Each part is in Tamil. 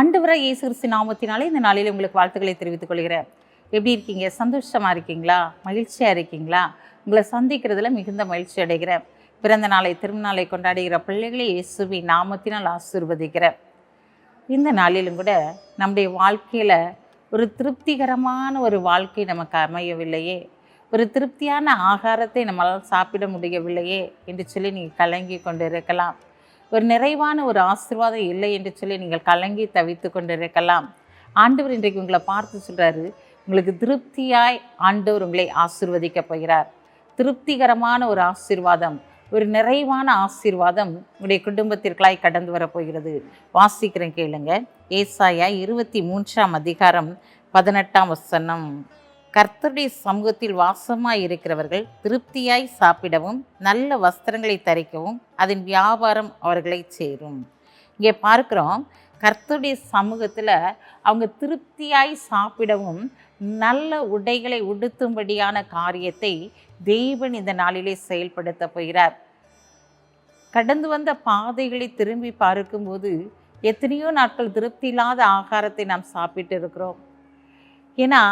ஆண்டவராக இயேசு கிறிஸ்து நாமத்தினாலே இந்த நாளில் உங்களுக்கு வாழ்த்துக்களை தெரிவித்துக் கொள்கிறேன். எப்படி இருக்கீங்க? சந்தோஷமாக இருக்கீங்களா? மகிழ்ச்சியாக இருக்கீங்களா? உங்களை சந்திக்கிறதுல மிகுந்த மகிழ்ச்சி அடைகிறேன். பிறந்த நாளை திருநாளை கொண்டாடுகிற பிள்ளைகளை இயேசுவி நாமத்தினால் ஆசீர்வதிக்கிறேன். இந்த நாளிலும் கூட நம்முடைய வாழ்க்கையில் ஒரு திருப்திகரமான ஒரு வாழ்க்கை நமக்கு அமையவில்லையே. ஒரு திருப்தியான ஆகாரத்தை நம்மளால் சாப்பிட முடியவில்லையே என்று சொல்லி நீங்கள் கலங்கி கொண்டு இருக்கலாம் ஒரு நிறைவான ஒரு ஆசிர்வாதம் இல்லை என்று சொல்லி நீங்கள் கலங்கி தவித்து கொண்டிருக்கலாம். ஆண்டவர் இன்றைக்கு உங்களை பார்த்து சொல்கிறாரு உங்களுக்கு திருப்தியாய் ஆண்டவர் உங்களை ஆசிர்வதிக்கப் போகிறார். திருப்திகரமான ஒரு ஆசீர்வாதம் ஒரு நிறைவான ஆசீர்வாதம் உங்களுடைய குடும்பத்திற்களாய் கடந்து வரப்போகிறது வாசிக்கிறேன் கேளுங்க. ஏசாயா இருபத்தி மூன்றாம் அதிகாரம் பதினெட்டாம் வசனம். கர்த்தருடைய சமூகத்தில் வாசமாய் இருக்கிறவர்கள் திருப்தியாய் சாப்பிடவும் நல்ல வஸ்திரங்களை தரிக்கவும் அதன் வியாபாரம் அவர்களை சேரும். இங்கே பார்க்குறோம் கர்த்தருடைய சமூகத்தில் அவங்க திருப்தியாய் சாப்பிடவும் நல்ல உடைகளை உடுத்தும்படியான காரியத்தை தெய்வன் இந்த நாளிலே செயல்படுத்த போகிறார். கடந்து வந்த பாதைகளை திரும்பி பார்க்கும்போது எத்தனையோ நாட்கள் திருப்தி இல்லாத ஆகாரத்தை நாம் சாப்பிட்டு இருக்கிறோம். ஏன்னா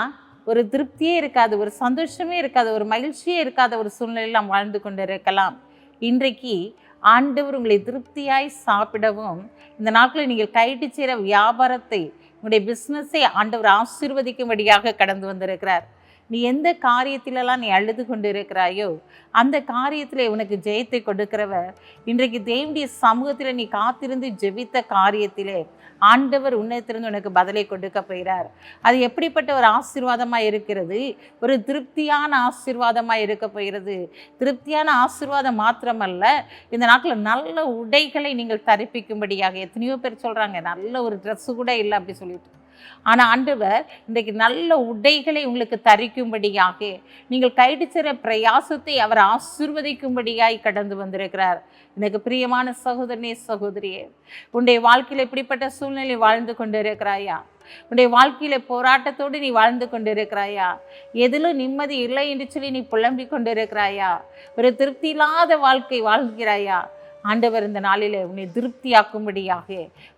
ஒரு திருப்தியே இருக்காது ஒரு சந்தோஷமே இருக்காது ஒரு மகிழ்ச்சியே இருக்காத ஒரு சூழ்நிலையில் நாம் வாழ்ந்து கொண்டு இருக்கலாம் இன்றைக்கு ஆண்டவர் உங்களை திருப்தியாய் சாப்பிடவும் இந்த நாட்களில் நீங்கள் கைட்டு செய்கிற வியாபாரத்தை உங்களுடைய பிஸ்னஸை ஆண்டவர் ஆசீர்வதிக்கும்படியாக கடந்து வந்திருக்கிறார். நீ எந்த காரியத்திலெல்லாம் நீ அழுது கொண்டு இருக்கிறாயோ அந்த காரியத்தில் உனக்கு ஜெயத்தை கொடுக்கிறவர். இன்றைக்கு தேவனுடைய சமூகத்தில் நீ காத்திருந்து ஜெபித்த காரியத்திலே ஆண்டவர் உன்னத்திலிருந்து உனக்கு பதிலை கொடுக்க போகிறார். அது எப்படிப்பட்ட ஒரு ஆசீர்வாதமாக இருக்கிறது? ஒரு திருப்தியான ஆசீர்வாதமாக இருக்க போகிறது. திருப்தியான ஆசீர்வாதம் மாத்திரமல்ல இந்த நாட்டில் நல்ல உடைகளை நீங்கள் தரிப்பிக்கும்படியாக எத்தனையோ பேர் சொல்கிறாங்க நல்ல ஒரு ட்ரெஸ்ஸு கூட இல்லை அப்படி சொல்லிட்டு. ஆனால் ஆண்டவர் இன்றைக்கு நல்ல உடைகளை உங்களுக்கு தரிக்கும்படியாக நீங்கள் கைடிச்சிற பிரயாசத்தை அவர் ஆசிர்வதிக்கும்படியாய் கடந்து வந்திருக்கிறார். எனக்கு பிரியமான சகோதரனே சகோதரியே உன்னுடைய வாழ்க்கையில் எப்படிப்பட்ட சூழ்நிலை வாழ்ந்து கொண்டு இருக்கிறாயா உன்னுடைய வாழ்க்கையில போராட்டத்தோடு நீ வாழ்ந்து கொண்டிருக்கிறாயா? எதிலும் நிம்மதி இல்லை என்று சொல்லி நீ புலம்பிக் கொண்டிருக்கிறாயா? ஒரு திருப்தி இல்லாத வாழ்க்கை வாழ்கிறாயா? ஆண்டவர் இந்த நாளில் உன்னை திருப்தியாக்கும்படியாக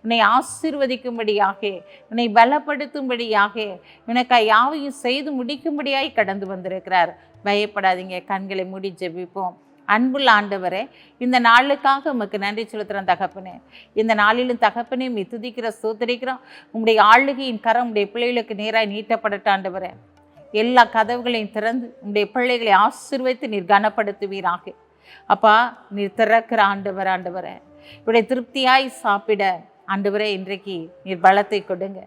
உன்னை ஆசிர்வதிக்கும்படியாக உன்னை பலப்படுத்தும்படியாக உனக்கு யாவையும் செய்து முடிக்கும்படியாய் கடந்து வந்திருக்கிறார். பயப்படாதீங்க கண்களை மூடி ஜெபிப்போம். அன்புள்ள ஆண்டவரே இந்த நாளுக்காக உமக்கு நன்றி செலுத்துகிறோம் தகப்பனே. இந்த நாளிலும் தகப்பனே மி துதிக்கிற சோதரிக்கிறோம் உங்களுடைய ஆளுகையின் கரம் உடைய பிள்ளைகளுக்கு நேராக நீட்டப்படட்ட ஆண்டவரே. எல்லா கதவுகளையும் திறந்து உங்களுடைய பிள்ளைகளை ஆசிர்வைத்து நீர் கனப்படுத்துவீராக. அப்பா நீ திறக்கிற ஆண்டவர் ஆண்டவரை. இப்படி திருப்தியாய் சாப்பிட ஆண்டவரே இன்றைக்கு நீர் பலத்தை கொடுங்க.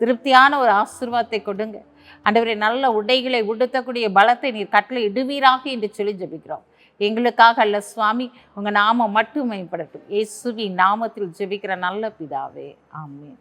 திருப்தியான ஒரு ஆசீர்வாதத்தை கொடுங்க. ஆண்டவரே நல்ல உடைகளை உடுத்தக்கூடிய பலத்தை நீர் கட்டளை இடுவீராக என்று சொல்லி ஜெபிக்கிறோம். எங்களுக்காக அல்ல சுவாமி உங்கள் நாமம் மட்டும் மேம்படட்டும் இயேசுவி நாமத்தில் ஜெபிக்கிற நல்ல பிதாவே. ஆமீன்.